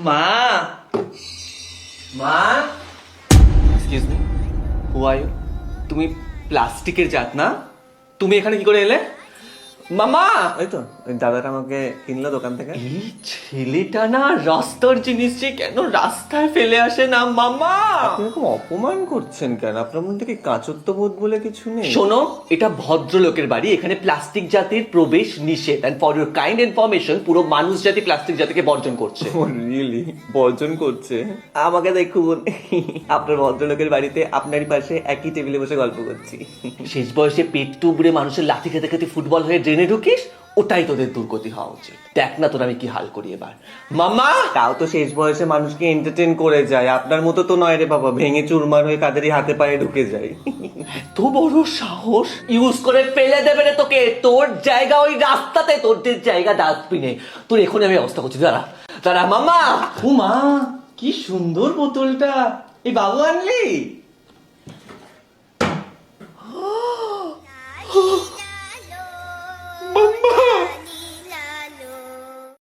মা। মা। Excuse me who are you তুমি প্লাস্টিকের জাত না? তুমি এখানে কি করে এলে? মামা! এই তো ওই দাদাটা আমাকে কিনলো দোকান থেকে। এই ছেলেটা না রাস্তার জিনিস যে কেন রাস্তায় ফেলে আসে না মামা! আপনি এরকম অপমান করছেন কেন? আপনার মধ্যে কি কাঁচত্ব বোধ বলে কিছু নেই? শোনো এটা ভদ্রলোকের বাড়ি এখানে প্লাস্টিক জাতির প্রবেশ নিষেধ and for your kind information পুরো মানুষ জাতি প্লাস্টিক জাতিকে বর্জন করছে। ও রিয়েলি বর্জন করছে? আমাকে দেখুন আপনার ভদ্রলোকের বাড়িতে আপনারই পাশে একই টেবিলে বসে গল্প করছি। শেষ বয়সে পেট টুবড়ে মানুষের লাথি খেতে খেতে ফুটবল হয়ে ড্রেনে ঢুকিস ওটাই তোদের দুর্গতি হওয়া উচিত। দেখ না তোর আমি কি হাল করি এবার। মামা! তাও তো শেষ বয়সে মানুষকে এন্টারটেন করে যায়। আপনার মতো তো নয় রে বাবা ভেঙে চুরমার হয়ে কাদেরই হাতে পায়ে ঢুকে যায়। এত বড় সাহস! ইউজ করে ফেলে দেবে রে তোকে। তোর জায়গা ওই রাস্তাতে তোর যে জায়গা ডাস্টবিনে। তোর এখনই আমি অবস্থা করছি। দাঁড়া দাঁড়া মামা! ও মা কি সুন্দর বোতলটা। এই বাবু আনলি?